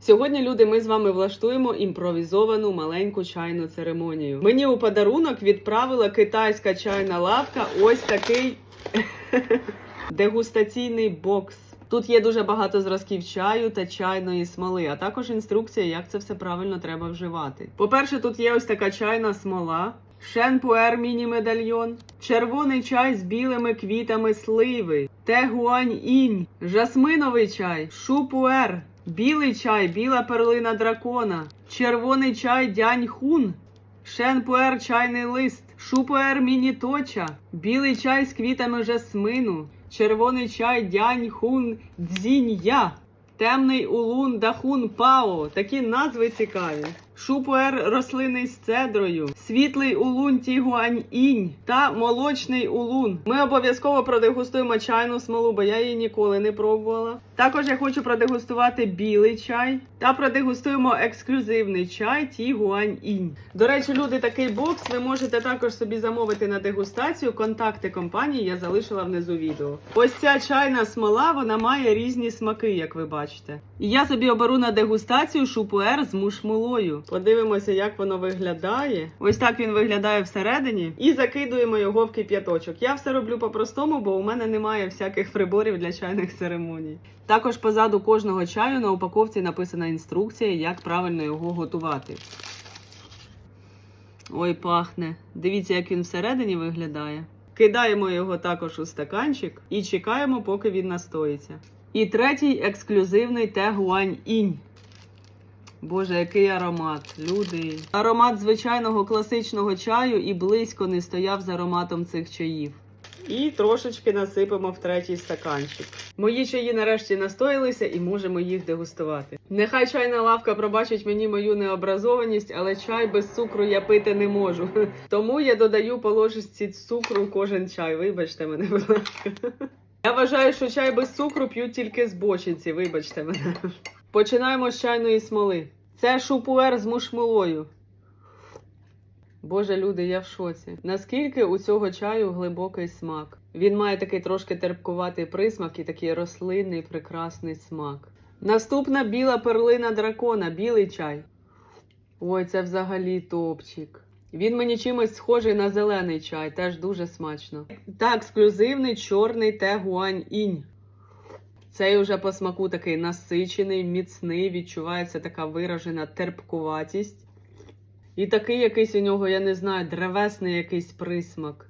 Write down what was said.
Сьогодні, люди, ми з вами влаштуємо імпровізовану маленьку чайну церемонію. Мені у подарунок відправила китайська чайна лавка ось такий дегустаційний бокс. Тут є дуже багато зразків чаю та чайної смоли, а також інструкція, як це все правильно треба вживати. По-перше, тут є ось така чайна смола. Шенпуер міні-медальйон, червоний чай з білими квітами сливи, тегуань-інь, жасминовий чай, шупуер, білий чай, біла перлина дракона, червоний чай дянь-хун, шенпуер чайний лист, шупуер міні-точа, білий чай з квітами жасмину, червоний чай дянь-хун дзінь-я, темний улун дахун пао. Такі назви цікаві. Шупуер рослинний з цедрою, світлий улун тігуань-інь та молочний улун. Ми обов'язково продегустуємо чайну смолу, бо я її ніколи не пробувала. Також я хочу продегустувати білий чай та продегустуємо ексклюзивний чай тігуань-інь. До речі, люди, такий бокс ви можете також собі замовити на дегустацію. Контакти компанії я залишила внизу відео. Ось ця чайна смола, вона має різні смаки, як ви бачите. І я собі оберу на дегустацію шупуер з мушмолою. Подивимося, як воно виглядає. Ось так він виглядає всередині. І закидуємо його в кип'яточок. Я все роблю по-простому, бо у мене немає всяких приборів для чайних церемоній. Також позаду кожного чаю на упаковці написана інструкція, як правильно його готувати. Ой, пахне. Дивіться, як він всередині виглядає. Кидаємо його також у стаканчик і чекаємо, поки він настоїться. І третій ексклюзивний тегуань інь. Боже, який аромат, люди. Аромат звичайного класичного чаю і близько не стояв з ароматом цих чаїв. І трошечки насипемо в третій стаканчик. Мої чаї нарешті настоїлися і можемо їх дегустувати. Нехай чайна лавка пробачить мені мою необразованість, але чай без цукру я пити не можу. Тому я додаю по ложечці цукру кожен чай. Вибачте мене, будь ласка. Я вважаю, що чай без цукру п'ють тільки з бочинці, вибачте мене. Починаємо з чайної смоли. Це шупуер з мушмолою. Боже, люди, я в шоці. Наскільки у цього чаю глибокий смак? Він має такий трошки терпкуватий присмак і такий рослинний прекрасний смак. Наступна біла перлина дракона, білий чай. Ой, це взагалі топчик. Він мені чимось схожий на зелений чай, теж дуже смачно. Та ексклюзивний чорний тегуань інь. Цей уже по смаку такий насичений, міцний, відчувається така виражена терпкуватість. І такий якийсь у нього, я не знаю, древесний якийсь присмак.